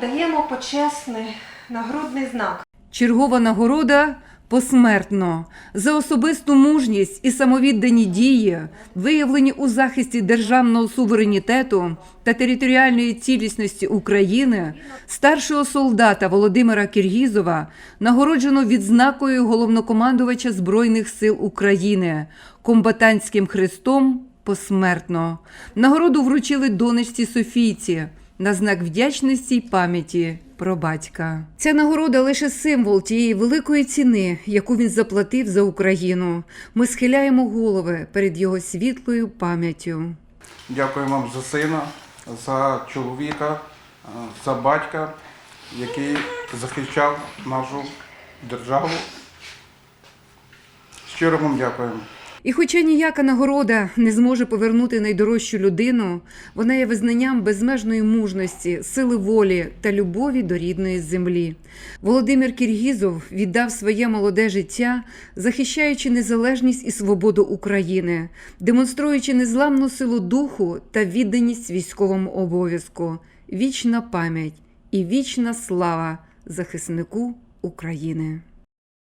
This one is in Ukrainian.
Даємо почесний нагрудний знак. Чергова нагорода посмертно за особисту мужність і самовіддані дії, виявлені у захисті державного суверенітету та територіальної цілісності України, старшого солдата Володимира Кіргізова нагороджено відзнакою головнокомандувача Збройних сил України, комбатантським хрестом посмертно. Нагороду вручили донечці Софійці на знак вдячності й пам'яті про батька. Ця нагорода лише символ тієї великої ціни, яку він заплатив за Україну. Ми схиляємо голови перед його світлою пам'яттю. Дякую вам за сина, за чоловіка, е, за батька, який захищав нашу державу. Щиро вам дякуємо. І хоча ніяка нагорода не зможе повернути найдорожчу людину, вона є визнанням безмежної мужності, сили волі та любові до рідної землі. Володимир Кіргізов віддав своє молоде життя, захищаючи незалежність і свободу України, демонструючи незламну силу духу та відданість військовому обов'язку. Вічна пам'ять і вічна слава захиснику України.